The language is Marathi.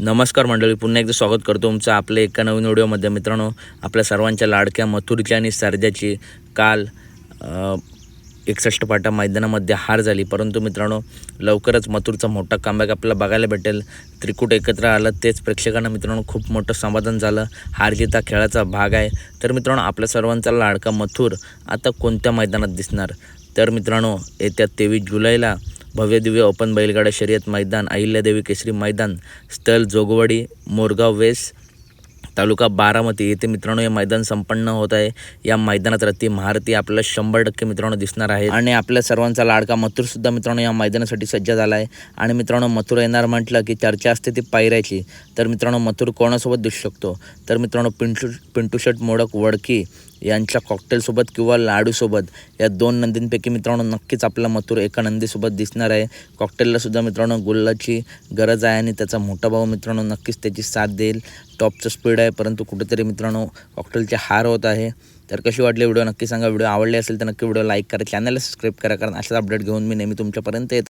नमस्कार मंडळी पुन्हा एकदा स्वागत करतो तुमचं आपल्या एका नवीन व्हिडिओमध्ये. मित्रांनो आपल्या सर्वांच्या लाडक्या मथुरची आणि सर्जाची काल एकसष्ट पाटा मैदानामध्ये हार झाली. परंतु मित्रांनो लवकरच मथुरचा मोठा कामबॅक आपल्याला बघायला भेटेल. त्रिकूट एकत्र आलं तेच प्रेक्षकांना मित्रांनो खूप मोठं समाधान झालं. हार जिता खेळाचा भाग आहे. तर मित्रांनो आपल्या सर्वांचा लाडका मथुर आता कोणत्या मैदानात दिसणार? तर मित्रांनो येत्या तेवीस जुलैला भव्य दिव्य ओपन बैलगाडा शर्यत मैदान अहिल्यादेवी केसरी मैदान स्थल जोगवाडी मोरगाव वेस तालुका बारामती येथे मित्रांनो हे मैदान संपन्न होत आहे. या मैदानात रती महारथी आपल्याला शंभर टक्के मित्रांनो दिसणार आहे आणि आपल्या सर्वांचा लाडका मथुरसुद्धा मित्रांनो या मैदानासाठी सज्ज झाला आहे आणि मित्रांनो मथुर येणार म्हटलं की चर्चा असते ती पायऱ्याची. तर मित्रांनो मथुर कोणासोबत दिसू शकतो? तर मित्रांनो पिंटू पिंटू शर्ट मोडक वडकी यांच्या कॉकटेलसोबत किंवा लाडूसोबत या दोन नंदींपैकी मित्रांनो नक्कीच आपला मथुर एका नंदीसोबत दिसणार आहे. कॉकटेललासुद्धा मित्रांनो गुल्लाची गरज आहे आणि त्याचा मोठा भाऊ मित्रांनो नक्कीच त्याची साथ देईल. टॉपचं स्पीड आहे परंतु कुठेतरी मित्रांनो कॉकटेलचे हार होत आहे. तर कशी वाटली व्हिडिओ? नक्की सांगा. व्हिडिओ आवडले असेल तर नक्की व्हिडिओ लाईक करा. चॅनलला सबस्क्राईब करा कारण अशाच अपडेट घेऊन मी नेहमी तुमच्यापर्यंत येत.